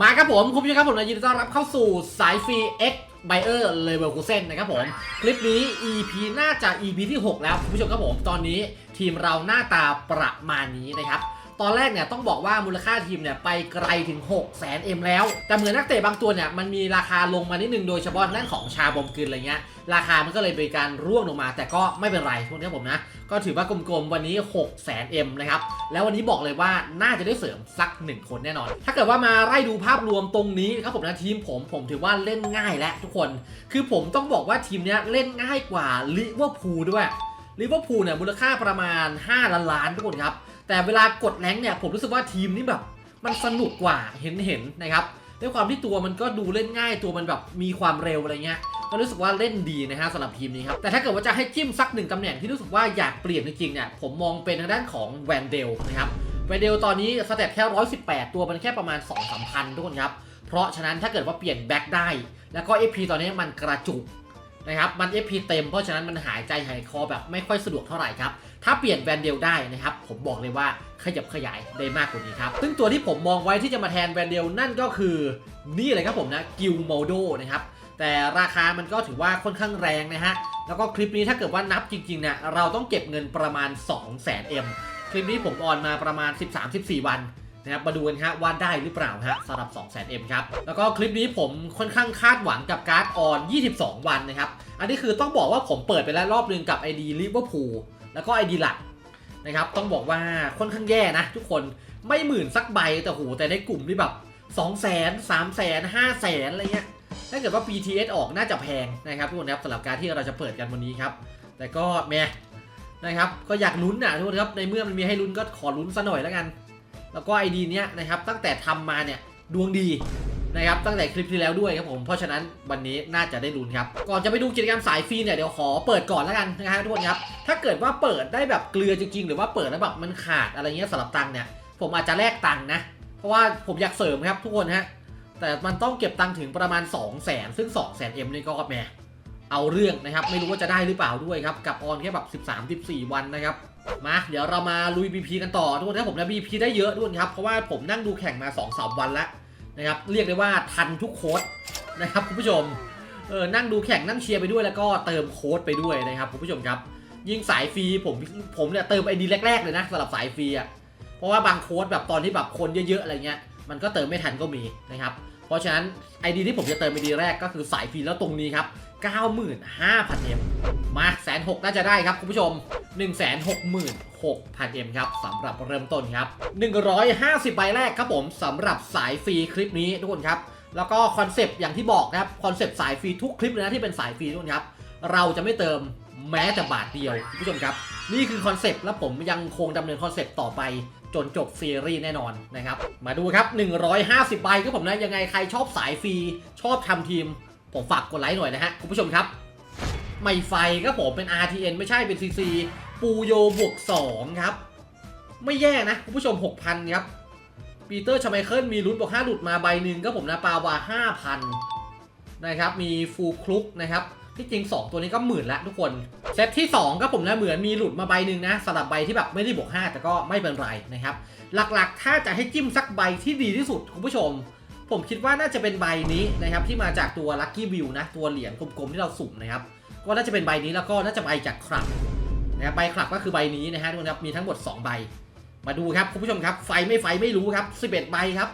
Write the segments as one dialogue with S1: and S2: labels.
S1: มาครับผมคุณผู้ชมครับผมยินดีต้อนรับเข้าสู่สายฟรี X b u y e r Level c u s e n นะครับผม คลิปนี้ EP น่าจะ EP ที่ 6 แล้วคุณผู้ชมครับผมตอนนี้ทีมเราหน้าตาประมาณนี้นะครับ ตอนแรกเนี่ยต้องบอกว่ามูลค่าทีมเนี่ยไปไกลถึง 6 0 0 0 0 0 M แล้ว แต่เหมือนนักเตะบางตัวเนี่ยมันมีราคาลงมานิดนึงโดยเฉพาะด้านของชาบอมกึนอะไรเงี้ย ราคามันก็เลยเป็นการร่วงลงมา แต่ก็ไม่เป็นไรทุกนครับผมนะ ก็ถือว่ากลมๆวันนี้ 6 0 0 0 0 M นะครับ แล้ววันนี้บอกเลยว่าน่าจะได้เสริมสัก 1 คนแน่นอน ถ้าเกิดว่ามาไล่ดูภาพรวมตรงนี้ครับผมนะทีมผมผมถือว่าเล่นง่ายแล้วทุกคน คือผมต้องบอกว่าทีมเนี้ยเล่นง่ายกว่าลิเวอร์พูลด้วยลิเวอร์พูลเนี่ยมูลค่าประมาณ 5 ล้านล้านทุกคนครับ แต่เวลากดแรงเนี่ยผมรู้สึกว่าทีมนี้แบบ มันสนุกกว่าเห็นเห็นนะครับด้วยความที่ตัวมันก็ดูเล่นง่ายตัวมันแบบมีความเร็วอะไรเงี้ยก็รู้สึกว่าเล่นดีนะฮะสำหรับทีมนี้ครับ แต่ถ้าเกิดว่าจะให้จิ้มสักหนึ่งตำแหน่งที่รู้สึกว่าอยากเปลี่ยนจริงๆเนี่ยผมมองเป็นทางด้านของแวนเดลนะครับแวนเดลตอนนี้สเตตแค่ 118 ตัวมันแค่ประมาณ 2 3 0 0พันทุกคนครับ เพราะฉะนั้นถ้าเกิดว่าเปลี่ยนแบ็คได้ แล้วก็ FP ตอนนี้มันกระจุกนะครับมัน FP เต็มเพราะฉะนั้นมันหายใจหายคอแบบไม่ค่อยสะดวกเท่าไหร่ครับ ถ้าเปลี่ยนแวนเดลได้นะครับ ผมบอกเลยว่าขยับขยายได้มากกว่านี้ครับ ซึ่งตัวที่ผมมองไว้ที่จะมาแทนแวนเดลนั่นก็คือ นี่เลยครับผมนะกิลโมโดนะครับ แต่ราคามันก็ถือว่าค่อนข้างแรงนะฮะ แล้วก็คลิปนี้ถ้าเกิดว่านับจริงๆเนี่ยเราต้องเก็บเงินประมาณ 2 0 0 0 0 0 M คลิปนี้ผมออนมาประมาณ 13-14 วันนะครับมาดูกันครับว่าได้หรือเปล่าฮะสำหรับ 2 0 0 0 0 0 M ครับ แล้วก็คลิปนี้ผมค่อนข้างคาดหวังกับการ์ดออน 22 วันนะครับ อันนี้คือต้องบอกว่าผมเปิดไปแล้วรอบนึงกับ ID ลิเวอร์พูล แล้วก็ ID หลักนะครับต้องบอกว่าค่อนข้างแย่นะ ทุกคนไม่หมื่นสักใบแต่โหแต่ในกลุ่มที่แบบ2 0 0 0 0 0 3 0 0 0 0 5 0 0 0 0อะไรเงี้ยถ้าเกิดว่า BTS ออกน่าจะแพงนะครับทุกคนครับสำหรับการที่เราจะเปิดกันวันนี้ครับ แต่ก็แม่นะครับก็อยากลุ้นนะทุกคนครับในเมื่อมันมีให้ลุ้นก็ขอลุ้นซะหน่อยแล้วกัน แล้วก็ ID เนี้ยนะครับตั้งแต่ทำมาเนี่ยดวงดี นะครับตั้งแต่คลิปที่แล้วด้วยครับผมเพราะฉะนั้นวันนี้น่าจะได้ลุ้นครับ ก่อนจะไปดูกิจกรรมสายฟรีเนี่ยเดี๋ยวขอเปิดก่อนแล้วกันนะครับทุกคนครับถ้าเกิดว่าเปิดได้แบบเกลือจริงๆ หรือว่าเปิดแล้วแบบมันขาดอะไรเงี้ยสำหรับตังค์เนี่ยผมอาจจะแลกตังค์นะเพราะว่าผมอยากเสริมครับทุกคนฮะแต่มันต้องเก็บตังค์ถึงประมาณ 2 0 0 0 0 0ซึ่ง 2 0 0 0 0 0 M นี่ก็แหมเอาเรื่องนะครับ ไม่รู้ว่าจะได้หรือเปล่าด้วยครับ กับออนแค่แบบ13-14 วันนะครับ มา เดี๋ยวเรามาลุย BP กันต่อทุกคนครับผมนะ BP ได้เยอะด้วยครับ เพราะว่าผมนั่งดูแข่งมา 2-3 วันแล้ว นะครับเรียกได้ว่าทันทุกโค้ดนะครับคุณผู้ชมเออนั่งดูแข่งนั่งเชียร์ไปด้วยแล้วก็เติมโค้ดไปด้วยนะครับคุณผู้ชมครับยิ่งสายฟรีผมผมเนี่ยเติมไอดีแรกๆเลยนะสำหรับสายฟรีอะเพราะว่าบางโค้ดแบบตอนที่แบบคนเยอะๆอะไรเงี้ยมันก็เติมไม่ทันก็มีนะครับเพราะฉะนั้นไอดีที่ผมจะเติมไอดีแรกก็คือสายฟรีแล้วตรงนี้ครับ95,000 M มมาแสนหกน่าจะได้ครับคุณผู้ชม 166,000 M ครับสำหรับเริ่มต้นครับ 150 ใบแรกครับผมสำหรับสายฟรีคลิปนี้ทุกคนครับ แล้วก็คอนเซปต์อย่างที่บอกนะครับคอนเซปต์สายฟรีทุกคลิปเลยนะที่เป็นสายฟรีทุกคนครับ เราจะไม่เติมแม้แต่บาทเดียวคุณผู้ชมครับ นี่คือคอนเซปต์และผมยังคงดำเนินคอนเซปต์ต่อไปจนจบซีรีส์แน่นอนนะครับ มาดูครับ 150 ใบครับผมนะยังไงใครชอบสายฟรี ชอบทำทีม ผมฝากกดไลค์หน่อยนะฮะ คุณผู้ชมครับ ไม่ไฟก็ผมเป็น RTN ไม่ใช่เป็น CC ปูโยบวก2ครับ ไม่แย่นะคุณผู้ชม 6,000 ครับ ปีเตอร์ชาไมเคิลมีลุ้นบวก5หลุดมาใบหนึ่งก็ผมนะปาวา 5,000 นะครับ มีฟูคลุกนะครับ ที่จริง 2 ตัวนี้ก็หมื่นละทุกคน เซตที่ 2 ก็ผมนะเหมือนมีหลุดมาใบหนึ่งนะสำหรับใบที่แบบไม่ได้บวก 5 แต่ก็ไม่เป็นไรนะครับ หลักๆ ถ้าจะให้จิ้มสักใบที่ดีที่สุดคุณผู้ชมผมคิดว่าน่าจะเป็นใบนี้นะครับที่มาจากตัว Lucky View นะ ตัวเหรียญกลมๆที่เราสุ่มนะครับ ก็น่าจะเป็นใบนี้แล้วก็น่าจะใบจากคลับ นะครับใบคลับก็คือใบนี้นะฮะทุกคนครับมีทั้งหมด 2 ใบ มาดูครับคุณผู้ชมครับไฟไม่ไฟไม่รู้ครับ 11 ใบครับ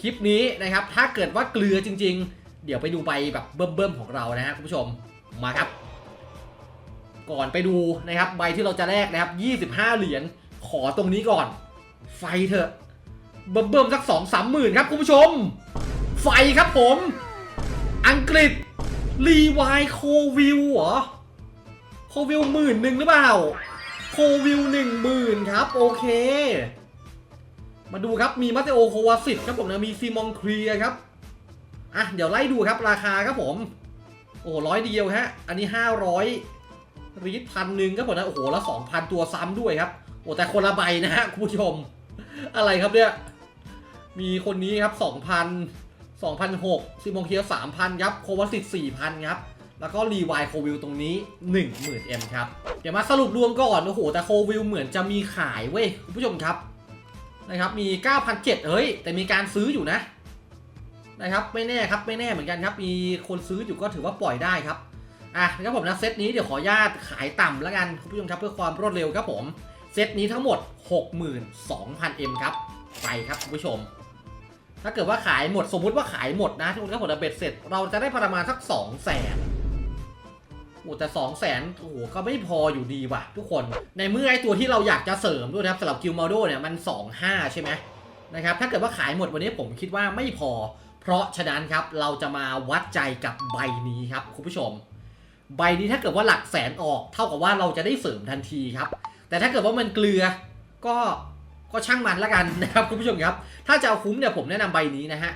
S1: คลิปนี้นะครับถ้าเกิดว่าเกลือจริง ๆ เดี๋ยวไปดูใบแบบเบิ่มๆของเรานะฮะคุณผู้ชมมาครับ ก่อนไปดูนะครับใบที่เราจะแลกนะครับ 25 เหรียญขอตรงนี้ก่อน ไฟเถอะเบิ่มๆสักสองสามหมื่นครับคุณผู้ชม ไฟครับผม อังกฤษรีวายโควิลเหรอ โควิลหมื่นหนึ่งหรือเปล่า โควิลหนึ่งหมื่นครับ โอเค มาดูครับมีมาเตโอโควาสิตครับผมนะมีซีมองเคลียครับ อะ เดี๋ยวไล่ดูครับราคาครับผม โอ้ร้อยเดียวฮะ อันนี้ห้าร้อยรีดพันหนึ่งครับผมนะ โอ้โห แล้วสองพันตัวซ้ำด้วยครับ โอ้แต่คนละใบนะฮะคุณผู้ชม อะไรครับเนี่ย มีคนนี้ครับ2,000 2,006ซิมองเคียว3,000ครับ โควาสิต4,000ครับ แล้วก็รีวายโควิลตรงนี้ 10,000 M ครับ เดี๋ยวมาสรุปรวมก่อน โอ้โห แต่โควิลเหมือนจะมีขายเว้ยคุณผู้ชมครับนะครับมี9,700เฮ้ย แต่มีการซื้ออยู่นะนะครับไม่แน่ครับไม่แน่เหมือนกันครับ มีคนซื้ออยู่ก็ถือว่าปล่อยได้ครับอะครับผมนะเซตนี้เดี๋ยวขออนุญาตขายต่ำแล้วกันคุณผู้ชมครับเพื่อความรวดเร็วครับผมเซตนี้ทั้งหมด 62,000 M ครับไปครับคุณผู้ชมถ้าเกิดว่าขายหมดสมมุติว่าขายหมดนะทุกคนครับผมนเบ็ดเสร็จ เราจะได้ประมาณสัก 2 0 0 0 0น อ้แต่2 0 0 0 0นโอ้โหก็ไม่พออยู่ดีว่ะ ทุกคน ในเมื่อไอตัวที่เราอยากจะเสริมด้วยนะครับสำหรับกิลมาโดเนี่ยมัน 2-5 ใช่ไหมนะครับถ้าเกิดว่าขายหมดวันนี้ผมคิดว่าไม่พอ เพราะฉะนั้นครับเราจะมาวัดใจกับใบนี้ครับคุณผู้ชม ใบนี้ถ้าเกิดว่าหลักแสนออก เท่ากับว่าเราจะได้เสริมทันทีครับ แต่ถ้าเกิดว่ามันเกลือก็ก็ช่างมันละกันนะครับคุณผู้ชมครับ ถ้าจะเอาคุ้มเนี่ยผมแนะนำใบนี้นะฮะ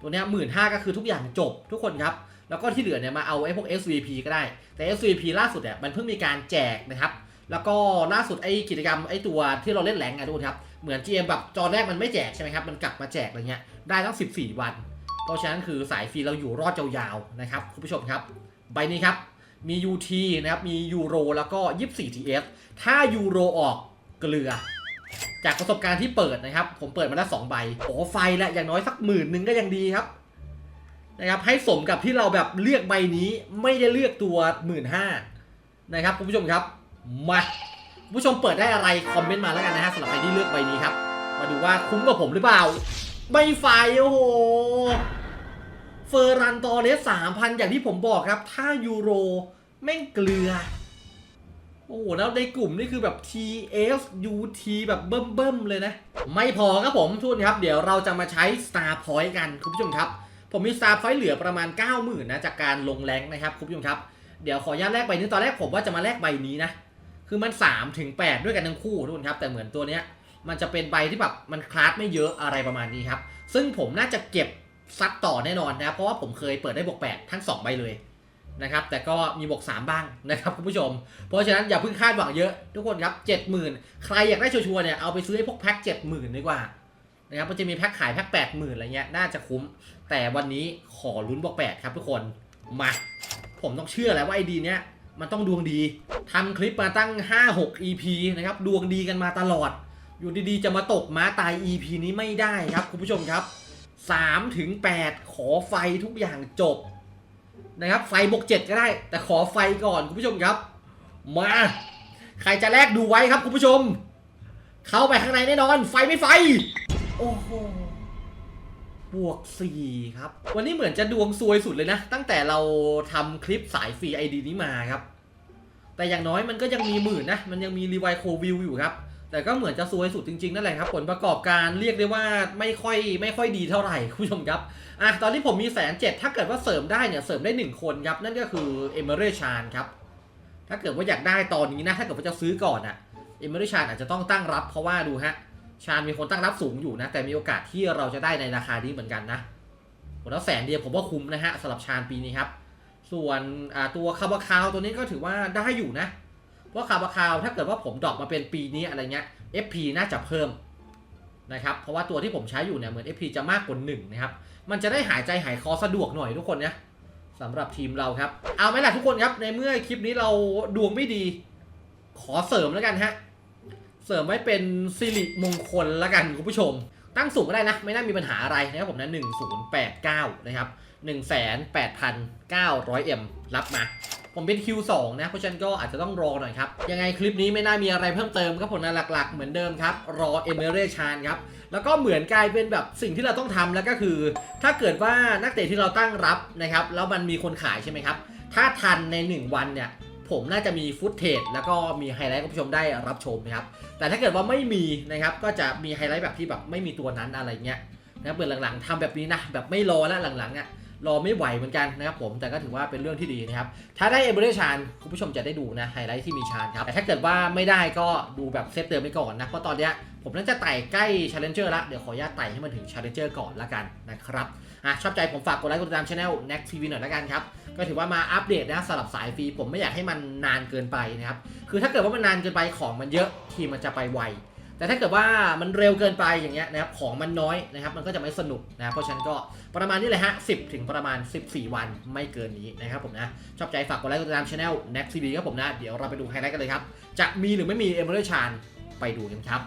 S1: ตัวเนี้หมื่นห้าก็คือทุกอย่างจบทุกคนครับ แล้วก็ที่เหลือเนี่ยมาเอาไอ้พวก SVP ก็ได้ แต่ SVP ล่าสุดเนี่ยมันเพิ่งมีการแจกนะครับ แล้วก็ล่าสุดไอ้กิจกรรมไอ้ตัวที่เราเล่นแรงไงทุกคนครับ เหมือน GM แบบจอแรกมันไม่แจกใช่ไหมครับ มันกลับมาแจกอะไรเงี้ย ได้ตั้ง 14 วัน เพราะฉะนั้นคือสายฟรีเราอยู่รอดยาวๆนะครับคุณผู้ชมครับ ใบนี้ครับ มี UT นะครับ มียูโรแล้วก็ 24 TF ถ้ายูโรออกเกลือจากประสบการณ์ที่เปิดนะครับ ผมเปิดมาแล้ว2ใบโอ้ไฟและอย่างน้อยสักหมื่นหนึ่งก็ยังดีครับ นะครับให้สมกับที่เราแบบเลือกใบนี้ไม่ได้เลือกตัวหมื่นห้านะครับคุณผู้ชมครับมาคุณผู้ชมเปิดได้อะไรคอมเมนต์มาแล้วกันนะฮะสำหรับใครที่เลือกใบนี้ครับ มาดูว่าคุ้มกับผมหรือเปล่าใบไฟโอ้โหเฟอร์รันตอเลสสามพันอย่างที่ผมบอกครับ ถ้ายูโรแม่งเกลือ โอ้โห แล้วในกลุ่มนี่คือแบบ TF UT แบบเบิ่มๆเลยนะ ไม่พอครับผมทุกนครับ เดี๋ยวเราจะมาใช้ Star Point กัน คุณผู้ชมครับ ผมมี Star Point เหลือประมาณ 90,000นะจากการลงแรงนะครับคุณผู้ชมครับ เดี๋ยวขออนุญาตแลกใบนี้ตอนแรกผมว่าจะมาแลกใบนี้นะ คือมัน3ถึง8ด้วยกันทั้งคู่ทุกคนครับ แต่เหมือนตัวเนี้ยมันจะเป็นใบที่แบบมันคลาสไม่เยอะอะไรประมาณนี้ครับ ซึ่งผมน่าจะเก็บซัดต่อแน่นอนนะครับ เพราะว่าผมเคยเปิดได้บวก 8 ทั้ง 2 ใบเลยนะครับ แต่ก็มีบวก 3 บ้างนะครับคุณผู้ชม เพราะฉะนั้นอย่าเพิ่งคาดหวังเยอะทุกคนครับ 70,000 ใครอยากได้ชัวร์เนี่ยเอาไปซื้อไอ้พวกแพ็ค70,000ดีกว่านะครับมันจะมีแพ็คขายแพ็ค80,000อะไรเงี้ยน่าจะคุ้ม แต่วันนี้ขอลุ้นบวก8ครับทุกคน มา ผมต้องเชื่อแล้วว่าไอดีเนี้ยมันต้องดวงดีทำคลิปมาตั้ง 5-6 EP นะครับ ดวงดีกันมาตลอด อยู่ดีๆ จะมาตกม้าตาย EP นี้ไม่ได้ครับ คุณผู้ชมครับ3ถึง8ขอไฟทุกอย่างจบ นะครับ ไฟบวก7ก็ได้ แต่ขอไฟก่อนคุณผู้ชมครับ มา ใครจะแลกดูไว้ครับคุณผู้ชม เข้าไปข้างในแน่นอน ไฟไม่ไฟ โอ้โห บวก 4 ครับ วันนี้เหมือนจะดวงซวยสุดเลยนะ ตั้งแต่เราทำคลิปสายฟรีไอดีนี้มาครับ แต่อย่างน้อยมันก็ยังมีหมื่นนะ มันยังมีรีไวโควิวอยู่ครับ แต่ก็เหมือนจะซวยสุดจริงๆนั่นแหละครับ ผลประกอบการเรียกได้ว่าไม่ค่อยไม่ค่อยดีเท่าไหร่คุณผู้ชมครับ อะตอนนี้ผมมีแสนเจ็ดถ้าเกิดว่าเสริมได้เนี่ยเสริมได้หนึ่งคนครับ นั่นก็คือเอเมเรชานครับ ถ้าเกิดว่าอยากได้ตอนนี้นะ ถ้าเกิดว่าจะซื้อก่อนอะเอเมเรชานอาจจะต้องตั้งรับเพราะว่าดูฮะ ชานมีคนตั้งรับสูงอยู่นะ แต่มีโอกาสที่เราจะได้ในราคานี้เหมือนกันนะผมแล้วแสนเดียวผมว่าคุ้มนะฮะสำหรับชานปีนี้ครับ ส่วนตัวคาบาคาวตัวนี้ก็ถือว่าได้อยู่นะ เพราะคาบาคาวถ้าเกิดว่าผมดรอปมาเป็นปีนี้อะไรเงี้ย FP น่าจะเพิ่มนะครับ เพราะว่าตัวที่ผมใช้อยู่เนี่ยเหมือน FP จะมากกว่าหนึ่งนะครับ มันจะได้หายใจหายคอสะดวกหน่อยทุกคนนะสำหรับทีมเราครับ เอาไหมล่ะทุกคนครับ ในเมื่อคลิปนี้เราดวงไม่ดี ขอเสริมแล้วกันฮะ เสริมไว้เป็นสิริมงคลล้วกันคุณผู้ชม ตั้งสูงก็ได้นะ ไม่น่ามีปัญหาอะไรนะครับผมนะ1089 นะครับ 1,8,900M รับมา ผมเป็น Q2 นะ เพราะฉะนั้นก็อาจจะต้องรอหน่อยครับ ยังไงคลิปนี้ไม่น่ามีอะไรเพิ่มเติมครับผมนะหลักๆ เหมือนเดิมครับ รอเอเมเรชานครับ แล้วก็เหมือนกลายเป็นแบบสิ่งที่เราต้องทำแล้วก็คือ ถ้าเกิดว่านักเตะที่เราตั้งรับนะครับ แล้วมันมีคนขายใช่ไหมครับ ถ้าทันใน 1 วันเนี่ย ผมน่าจะมีฟุตเทจแล้วก็มีไฮไลท์ให้คุณผู้ชมได้รับชมนะครับ แต่ถ้าเกิดว่าไม่มีนะครับก็จะมีไฮไลท์แบบที่แบบไม่มีตัวนั้นอะไรเงี้ยนะเปิดหลังๆทำแบบนี้นะแบบไม่รอแล้วหลังๆอะรอไม่ไหวเหมือนกันนะครับผมแต่ก็ถือว่าเป็นเรื่องที่ดีนะครับ ถ้าได้เอเบอร์ชานคุณผู้ชมจะได้ดูนะไฮไลท์ที่มีชานครับ แต่ถ้าเกิดว่าไม่ได้ก็ดูแบบเซตเดิมไปก่อนนะ เพราะตอนเนี้ยผมน่าจะไต่ใกล้ Challenger ละเดี๋ยวขออนุญาตไต่ให้มันถึง Challenger ก่อนละกันนะครับ อะชอบใจผมฝากกดไลค์กดติดตามช่อง Next TV หน่อยละกันครับ ก็ถือว่ามาอัปเดตนะสำหรับสายฟรีผมไม่อยากให้มันนานเกินไปนะครับ คือถ้าเกิดว่ามันนานเกินไปของมันเยอะทีมันจะไปไวแต่ถ้าเกิดว่ามันเร็วเกินไปอย่างเงี้ยนะครับของมันน้อยนะครับมันก็จะไม่สนุกนะเพราะฉะนั้นก็ประมาณนี้เลยฮะ10 ถึงประมาณ 14 วันไม่เกินนี้นะครับผมนะ ชอบใจฝากกดไลค์กดติดตามช่อง Next TV ครับผมนะ เดี๋ยวเราไปดูไฮไลท์กันเลยครับ จะมีหรือไม่มีเอเมอร์ชานไปดูกันครับ